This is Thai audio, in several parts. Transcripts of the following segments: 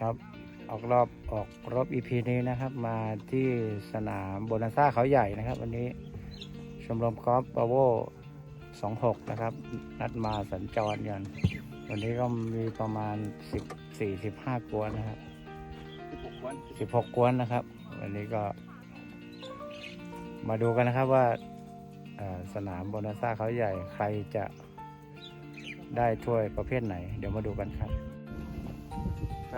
ครับ ออกรอบออกรอบ EP นี้นะครับ มาที่สนามโบนันซ่าเขาใหญ่นะครับ วันนี้ชมรมกอล์ฟปาโว26 นะครับ นัดมาสัญจรกันวันนี้ก็มีประมาณ10 45กวนนะครับ16วัน16 กวนนะครับ วันนี้ก็ มาดูกันนะครับว่าสนามโบนันซ่าเขาใหญ่ใครจะได้ถ้วยประเภทไหน เดี๋ยวมาดูกันครับ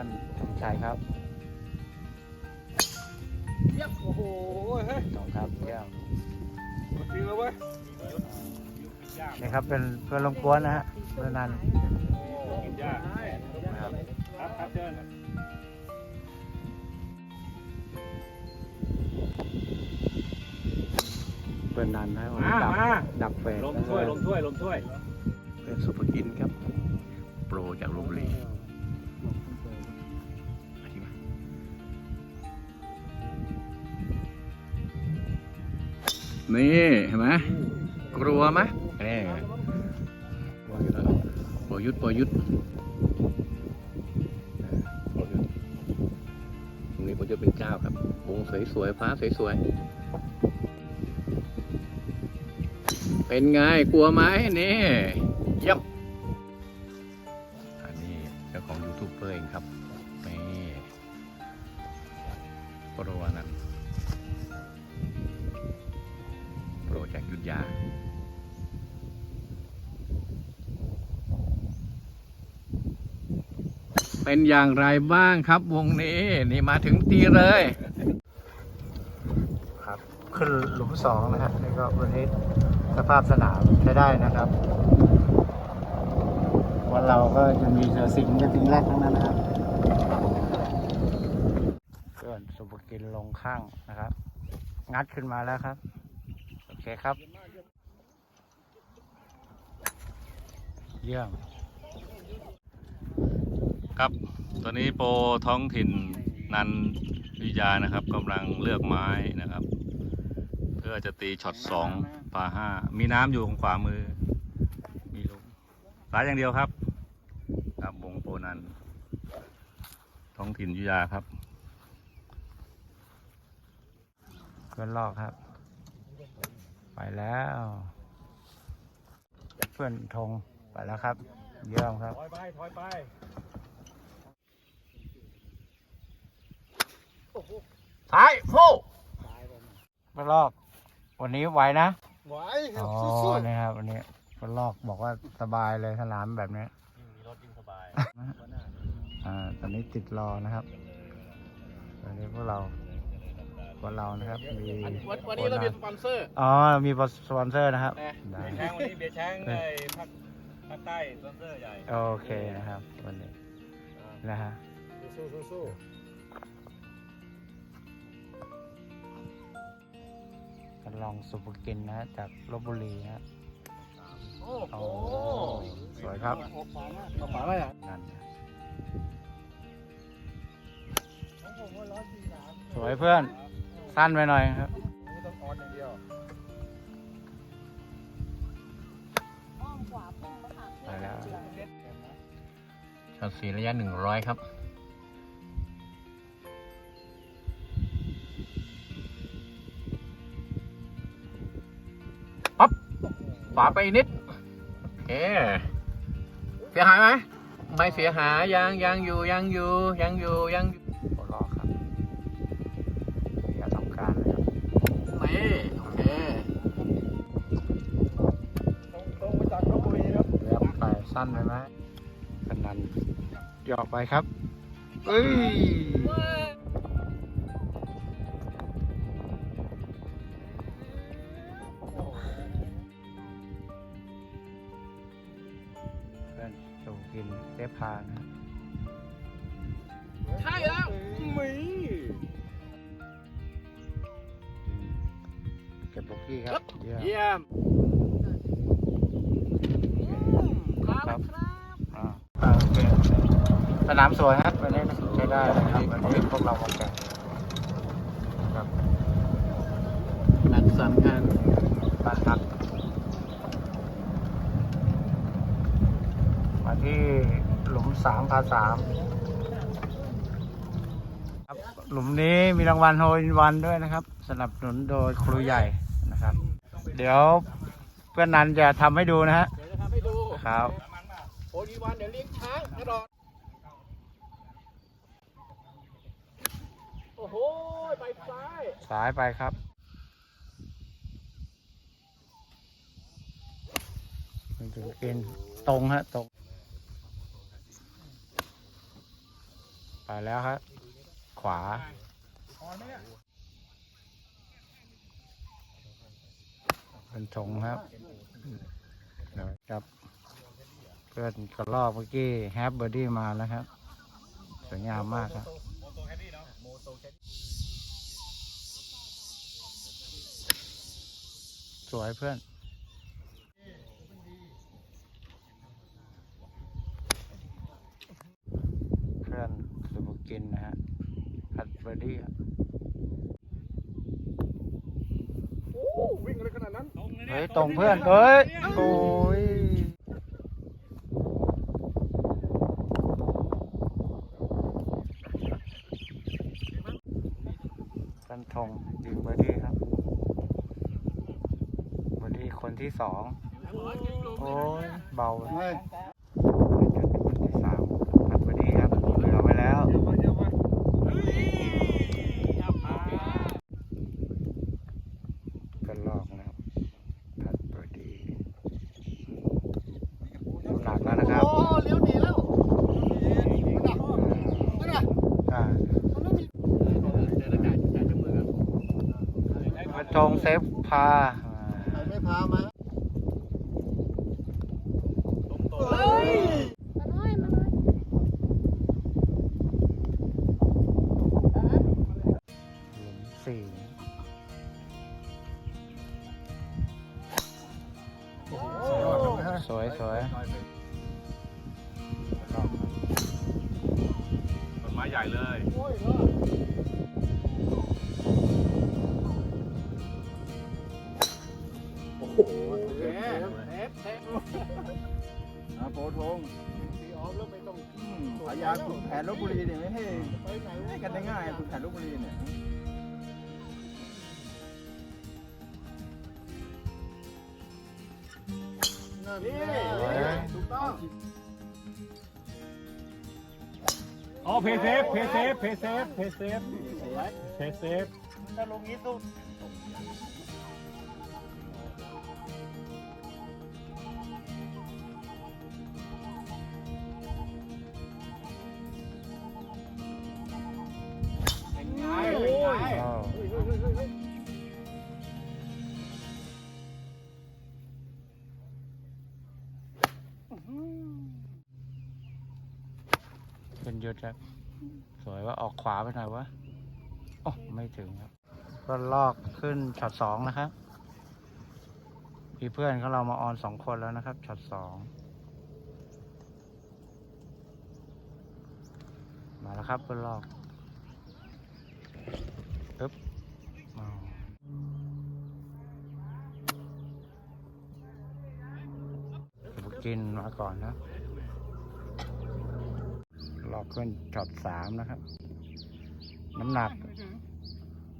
ท่านสมชายครับเยี่ยมโอ้โหเฮ้ยสองครับเยี่ยมมาจริงแล้วเว้ยนี่ครับเป็นเพื่อนลมกวนนะฮะเพื่อนนันกินยากนะครับครับครับเชิญเพื่อนนันนะวันมานี้ดับมาดับเฟสลมถ้วยลมถ้วยลมถ้วยเป็นสุภกินครับ โปรจากลบบุรี นี่เห็นไหมกลัวไหมนี่ปรยุทธปรยุทธปรยุทธตรงนี้โปรยุทธเป็นเจ้าครับวงสวยๆฟ้าสวยๆเป็นไงกลัวไหมนี่เยี่ยมอันนี้เจ้าของยูทูบเบอร์เองครับ ยุทธยา เป็นอย่างไรบ้างครับวงนี้นี่มาถึงตีเลย ครับขึ้นหลุมสองนะครับนี่ก็วันนี้สภาพสนามใช้ได้นะครับวันเราก็จะมีเสือสิงห์กับสิงห์แรกทั้งนั้นนะครับเพื่อนสุภกินลงข้างนะครับ งัดขึ้นมาแล้วครับโอ เคครับ เยี่ยม ครับ ตอนนี้โปรท้องถิ่นนันวิทยานะครับกำลังเลือกไม้นะครับ เพื่อจะตีช็อตสองปาห้ามีน้ำอยู่ของขวามือ มีลูกสายอย่างเดียวครับ ครับวงโปรนันท้องถิ่นวิทยาครับเพื่อนลอกครับ ไปแล้ว เพื่อนธงไปแล้วครับ เยี่ยมครับถอยไปถอยไปท้ายโฟเพื่อนลอก วันนี้ไหวนะไหวอ๋อนี่ครับวันนี้เพื่อนลอกบอกว่าสบายเลยสนามแบบนี้มีรถยิ่งสบายอ่าตอนนี้ติดรอนะครับตอนนี้พวกเรา พวกเรานะครับมีวันวันนี้เรามีสปอนเซอร์อ๋อมีสปอนเซอร์นะครับนะได้เบียร์ช้างวันนี้เบียร์ช้างในภาคภาคใต้สปอนเซอร์ใหญ่โอเคนะครับวันนี้นะฮะสู้สู้สู้กันลองสุภกินนะฮะจากลบบุรีนะฮะโอ้โอ้สวยครับเอาฝามาเอาฝามาอะนั่นนะสวยเพื่อน สั้นไปหน่อยครับไม่ต้องออนอย่างเดียวไปแล้วช็อตสีระยะหนึ่งร้อยครับ ปั๊บฝาไปอีกนิด โอเค เสียหายไหม ไม่เสียหายยังยังอยู่ยังอยู่ยังอยู่ยังอยู่ สั้นไปไหมขนันหยอกไปครับเอ้ยามสวยครับวันนี้ใช้ได้นะครับวันนี้พวกเรามาแข่งครับนัดสำคัญบ้านพักมาที่หลุมสามพาสามครับหลุมนี้มีรางวัลโฮอินวันด้วยนะครับ สนับสนุนโดยครูใหญ่นะครับ เดี๋ยวเพื่อนนันจะทำให้ดูนะฮะเดี๋ยวจะทำให้ดูครับโอ้ยวันเดี๋ยวเลี้ยงช้างกระโด โอ้โหไปซ้ายสายไปครับ มันจะเป็นตรงฮะตรง ไปแล้วครับ ขวาเป็นธงครับเดี๋ยวครับเพื่อนกระลอกเมื่อกี้แฮปเบอร์ดี้มาแล้วครับ สวยงามมากครับ สวยเพื่อน เพื่อนสุภกินนะฮะพัดเบอร์ดี้อะวิ่งอะไรขนาดนั้นเฮ้ย ตรงเพื่อน เฮ้ย โอ้ยกันทงยิงเบอร์ดี้ครับเบอร์ดี้ คนที่สองโอ้ยเบาเลยจุดคนที่สามพัดเบอร์ดี้ครับเหลือไว้แล้วก็ลอกนะครับพัดเบอร์ดี้น้ำหนักแล้วนะครับโอ้เลี้ยวหนีแล้วไม่ได้อ่าเดี๋ยวแล้วจ่ายจ่ายเครื่องมือก่อนกระทงเซฟพา สวยสวยลอกครับต้นไม้ใหญ่เลย เทปเทปเทปอาโพธงสีออมแล้วไม่ต้องฉายาขุนแผนลบบุรีเนี่ยไม่ให้ให้กันได้ง่ายขุนแผนลบบุรีเนี่ย นี่ถูกต้องอ๋อเพย์เซฟเพย์เซฟเพย์เซฟเพย์เซฟเพย์เซฟถ้าลงนี้สู้เาออกขวาไปหน่อยวะโอ้ไม่ถึงครับ ก็ลอกขึ้นช็อตสองนะครับมีเพื่อนของเรามาออนสองคนแล้วนะครับช็อตสองมาแล้วครับเพื่อนลอกปึ๊บอ้าวสุภกินมาก่อนนะลอกขึ้นช็อตสามนะครับ น้ำหนัก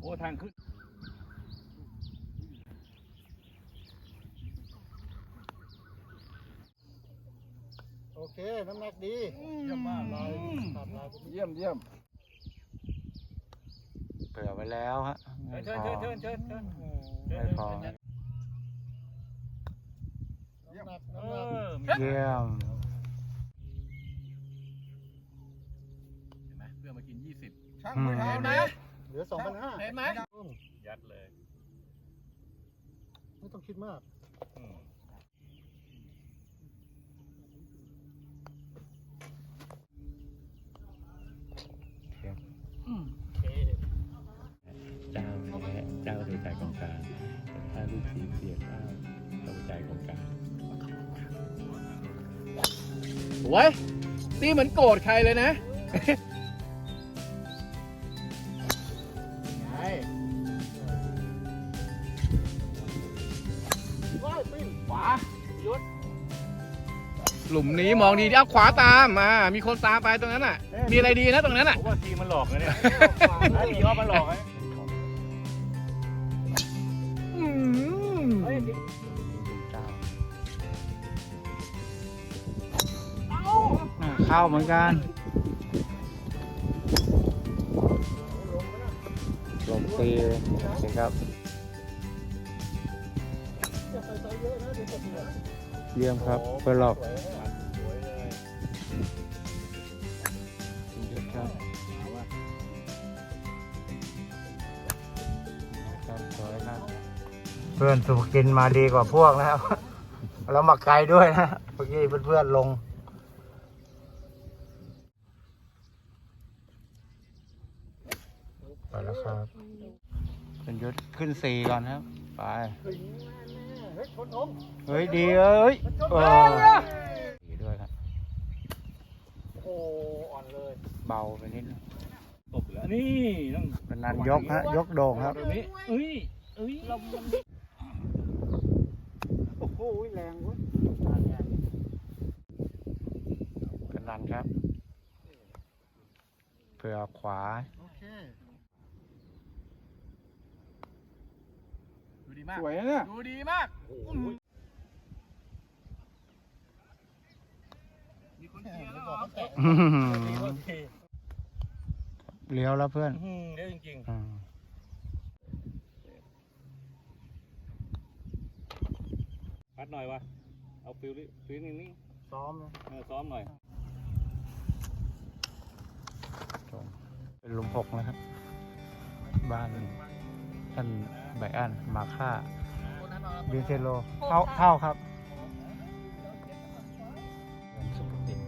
โอ้ทางขึ้น โอเค น้ำหนักดี เยี่ยมมากลายตัดลายเยี่ยมเยี่ยมเผื่อไว้แล้วฮะไม่เชิญพอเชิญเชิญเชิญเชิญไม่พอน้ำหนักเอน้ำหนักอเยี่ยม ช่างอืมมือเห็เท้านไหมนะเหลือสองพันห้าเห็นไหมยัดเลย ไม่ต้องคิดมากอืมเจ้าแพ้เจ้าโดยจ่ายกองกลางแต่ถ้าลูกทีมเสียเจ้าต้องจ่ายกองกลางสวยตีเหมือนโกรธใครเลยนะ หยุดหลุมนี้มองดีๆเอาขวาตามมามีคนตามไปตรงนั้นอะ มีอะไรดีนะตรงนั้นอะ ผมว่าทีมมันหลอกนะเนี่ยทีมว่ามันหลอกไงเข้าเหมือนกันลงตีเลยสิครับเยี่ยมครับเพื่อหลอกครับ เพื่อนสุภกินมาดีกว่าพวกนะครับแล้วมาไกลด้วยนะเมื่อกี้เพื่อนๆลง ไปแล้วครับเป็นยศขึ้นสี่ก่อนครับ ไป เฮ้ย ดีเอ้ยเออดีด้วยครับ โอ้ อ่อนเลย เบาไปนิดนึงตบแล้วนี่ต้องเป็นนันยกฮะ ยกโด่งครับตรงนี้เอ้ยเอ้ยลมมัน โอ้โหแรงเว้ยเป็นนันครับ เผื่อขวาดูดีมาก สวยนะเนี่ยดูดีมากมีคนเชียร์แล้วเหรอเลี้ยวแล้วเพื่อนอืมเดี๋ยวจริงอืมๆ พัดหน่อยวะเอาฟิลลิ่ฟิลนิ่งซ้อมๆเออซ้อมหน่อยเป็นหลุมหกนะครับ บ้านท่านไบอันมาค่าเบียเซโลเท่าเท่าครับเป็นสุปติน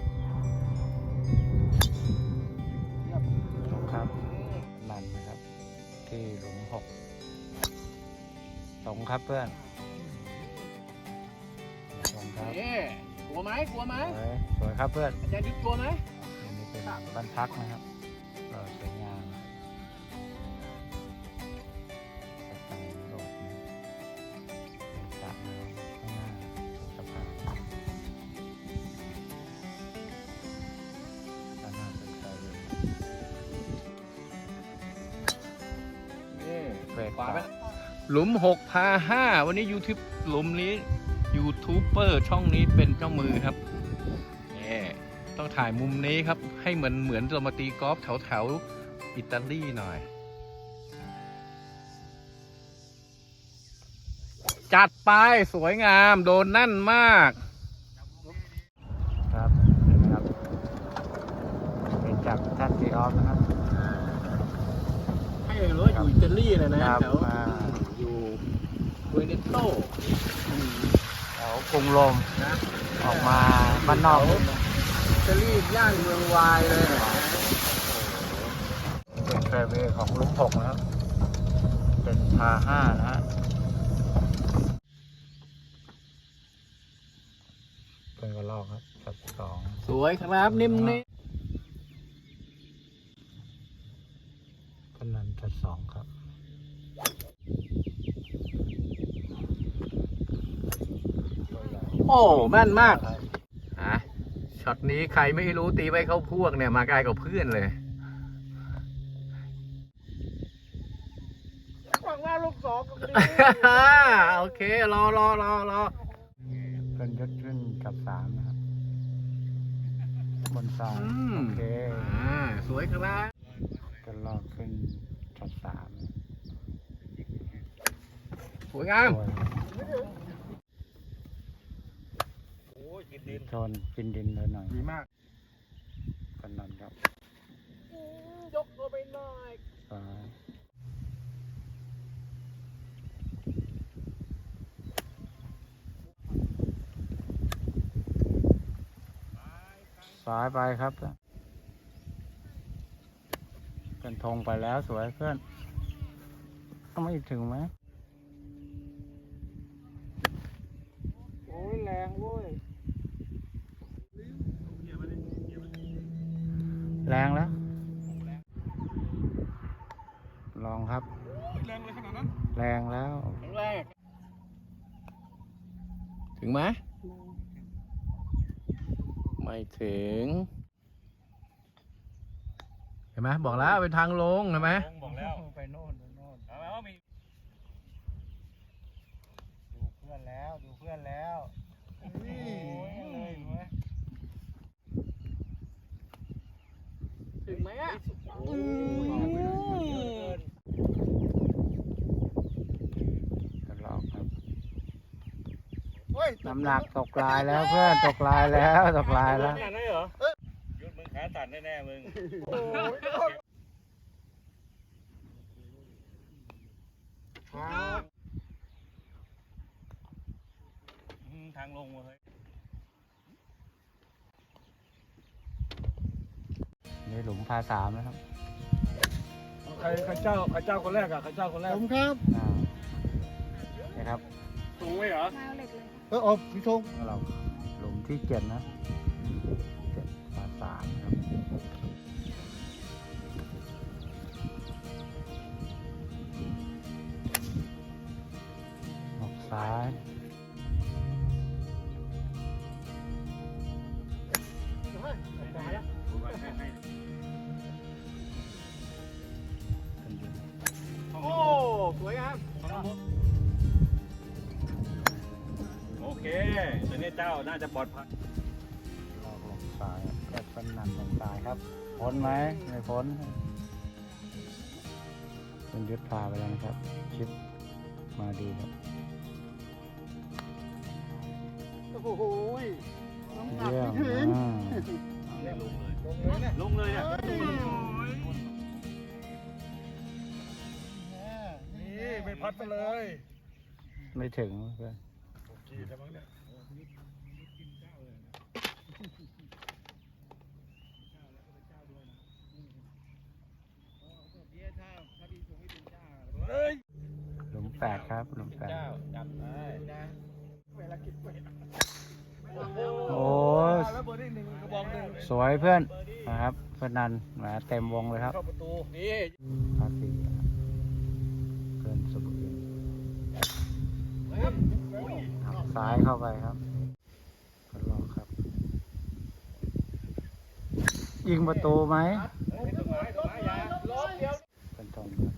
ครับนันนะครับ ที่หลุมหกตรงครับเพื่อนตรง ครับเอ๊ะกลัวไหมกลัวไหมสวยสวยครับเพื่อนอาจารย์ยุทธกลัวไหมอันนี้เป็นบ้านพักนะครับก็สวยงามกระต่ายโลกนะเป็นสระน้ำข้างหน้าสะพานด้านหน้าเป็นไฟเวย์นี่เบรกขวาไปหลุมหกพาห้าวันนี้ยูทูบหลุมนี้ ยูทูบเบอร์ช่องนี้เป็นเจ้ามือครับนี่ต้องถ่ายมุมนี้ครับ ให้เหมือนเหมือนเรามาตีกอล์ฟแถวแถวๆอิตาลีหน่อย จัดไปสวยงามโดนนั่นมากครับนี่นะครับเป็นจากท่านซีออฟนะครับให้รู้ว่าอยู่อิตาลีเลยนะครับแถวอ่าอยู่เวเนโตแถว กรุงโรมนะออกมาบ้านนอกนิดนึงอิตาลีย่านเมืองวายเลยนะเป็นแฟร์เวย์ของลุงหกนะครับ เป็นพาห้านะฮะเป็นกระลอกครับช็อตสองสวยครับนิ่มนี่ ก็นันช็อตสองครับ โอ้แม่นมากอะช็อตนี้ใครไม่รู้ตีไว้เข้าพวกเนี่ยมาไกลกับเพื่อนเลยหวังว่าลูกสองก็ดีโอเค รอรอรอรอเป็นยศขึ้นกับสามนะครับ บนซ้ายอืมโอเคอ่าสวยครับกระลอกขึ้นช็อตสามสวยงาม สวยโอ้ย กินดินชนกินดินเลยหน่อยดีมากกันนันครับยกตัวไปหน่อยซ้ายซ้ายไปครับเป็นธงไปแล้วสวยเพื่อนต้องไม่ถึงไหมโอ้ยแรงเว้ย แรงแล้ว ลองครับ แรงเลยขนาดนั้น แรงแล้ว แรกถึงไหม ไม่ถึง เห็นไหมบอกแล้วเป็นทางลงเห็นไหมบอกแล้ว ไปโน่นไปโน่นเอาแล้วมีดูเพื่อนแล้ว ดูเพื่อนแล้วโอ้ยเลยเว้ย ถึงไหมกระลอกครับ น้ำหนักตกลายแล้วเพื่อนตกลายแล้วตกลายแล้ว นั่นเหรอยุดมึงขาตัดแน่ๆมึง ทางลงเว้ยนี่หลุม พาสามนะครับใครใครเจ้าใครเจ้าคนแรกอะใครเจ้าคนแรกผมครับอ่านี่ครับตรงไว้เหรอมาเอาเหล็กเลย เออเอาพี่ธงของเราหลุมที่เจ็ดนะเจ็ดพาสามครับออกซ้าย นี้เจ้าน่าจะปลอดภัยลอกลงซ้ายก็สนั่นลงซ้ายครับ พ้นไหมไม่พ้นเป็นยุทธพาไปแล้วนะครับ ชิปมาดีครับ โอ้โหน้ำหนักเยี่ยไม่มถึงอ่าลงเลยเนี่ยนี่ไม่พัดไปเลยไม่ถึงเพื่อนหลุม แปดครับหลุมแปดโอ้ยแล้วเบอร์ที่หนึ่งกระบอกหนึ่งสวยเพื่อนนะครับเพื่อนนันแหมเต็มวงเลยครับเข้าประตูนี่พาสีเพื่อนสุบุรีหักซ้ายเข้าไปครับก็รอครับ ยิงประตูไหมเป็นตรงครับ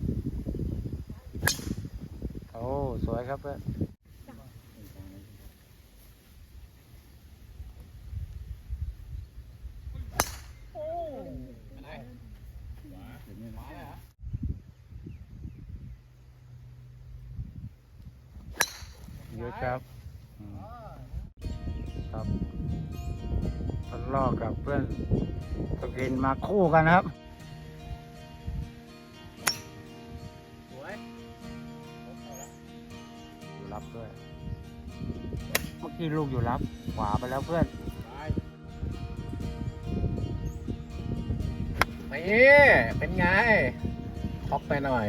โอ้สวยครับเพื่อนเยอะครับ ครับทดลอกกับเพื่อนสกินมาคู่กันครับ เมื่อกี้ลูกอยู่รับ ขวาไปแล้วเพื่อนนี่เป็นไงท็อกไปหน่อย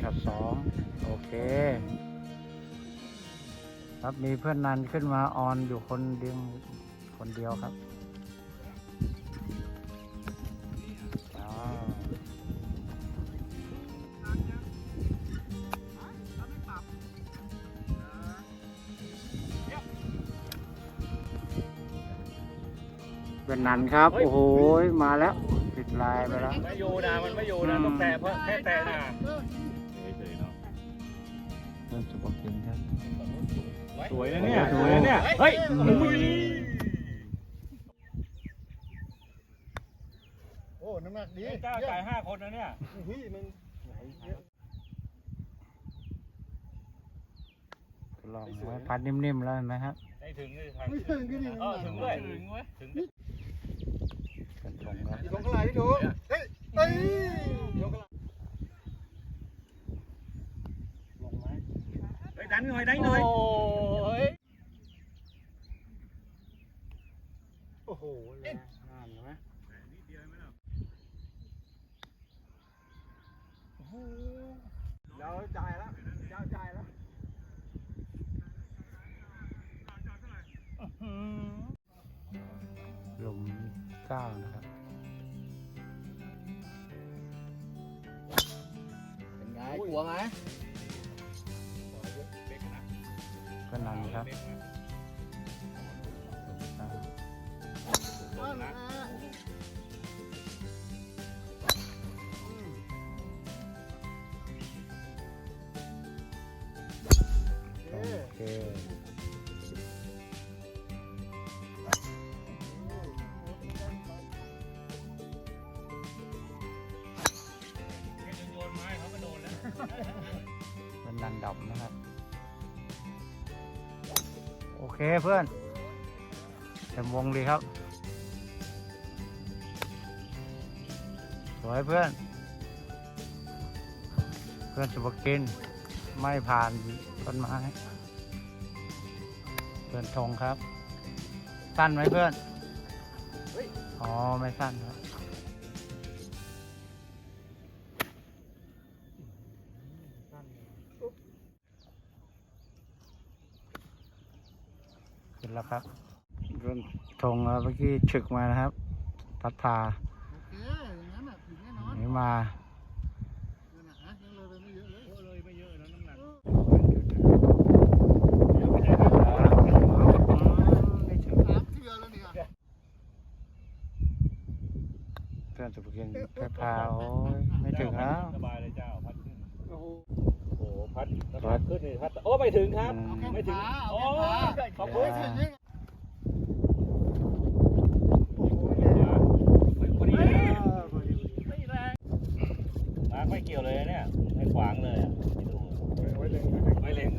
ช็อตสองโอเค ครับมีเพื่อนนันขึ้นมาออนอยู่คนเดียวคนเดียวครับ นนันครับ โอ้โห มาแล้ว ติดลายไปแล้ว ไม่อยู่นะมันไม่อยู่นะต้องแตะเพราะแค่แตะนะเฉยๆเนาะเพื่อนสุภกินครับสวยนะเนี่ย สวยนะเนี่ย เฮ้ยอุ้ยโอ้น้ำหนักดีเจ้าจ่ายห้าคนนะเนี่ยเฮ้ยมันไหนเยอะลองนะพัดนิ่มๆแล้วเห็นไหมครับให้ถึงเลยทางไม่ถึงก็ดีเออถึงด้วยถึงเว้ยถึง เป็นตรงครับอีกของกระไรพี่ธงเฮ้ยเฮ้ยยกกระไรไปดันหน่อยดันหน่อยโอ้โหแรงงา เป็นดันดำนะครับ โอเคเพื่อนเต็มวงดีครับ สวยเพื่อน เพื่อนสุภกินไม่ผ่านต้นไม้ เพื่อนธงครับ สั้นไหมเพื่อน อ๋อ ไม่สั้นครับ นแล้วครับเรื่องธงเมื่อกี้ฉึกมานะครับพัดพานี่มาเพื่อนสุภกินพัดพาโอ้ยไม่ถึงแล้ว สบายเลยเจ้า พัดขึ้นโอ้โหโอ้โหพัดพัดขึ้นนี่พัด โอ้ไม่ถึงครับอืมไม่ถึงโอ้ขอบเดี๋คุยณวพอดีไม่แรงมาร์คไม่เกี่ยวเลยเนี่ยไม่ขวางเลยอะไม่ดูไม่เล็งไม่เล็ง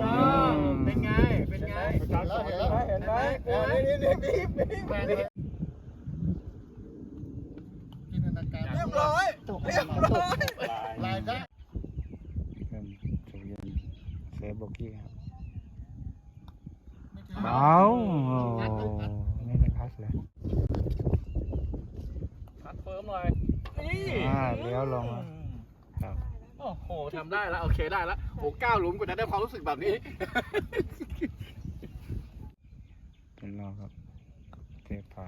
ว้าวเป็นไง เป็นไงเห็นแล้วเห็นแล้วเห็นไหมเห็นไหมนี่นี่นี่ โบกี้ครับเอาไม่ได้พัดเลยพัดเฟิร์มหน่อยนี่อ่าเลี้ยวลงครับโอ้โหทำได้แล้วโอเคได้แล้วโอ้ก้าวลุมกว่านั้นได้ความรู้สึกแบบนี้เป็นรอครับเทพา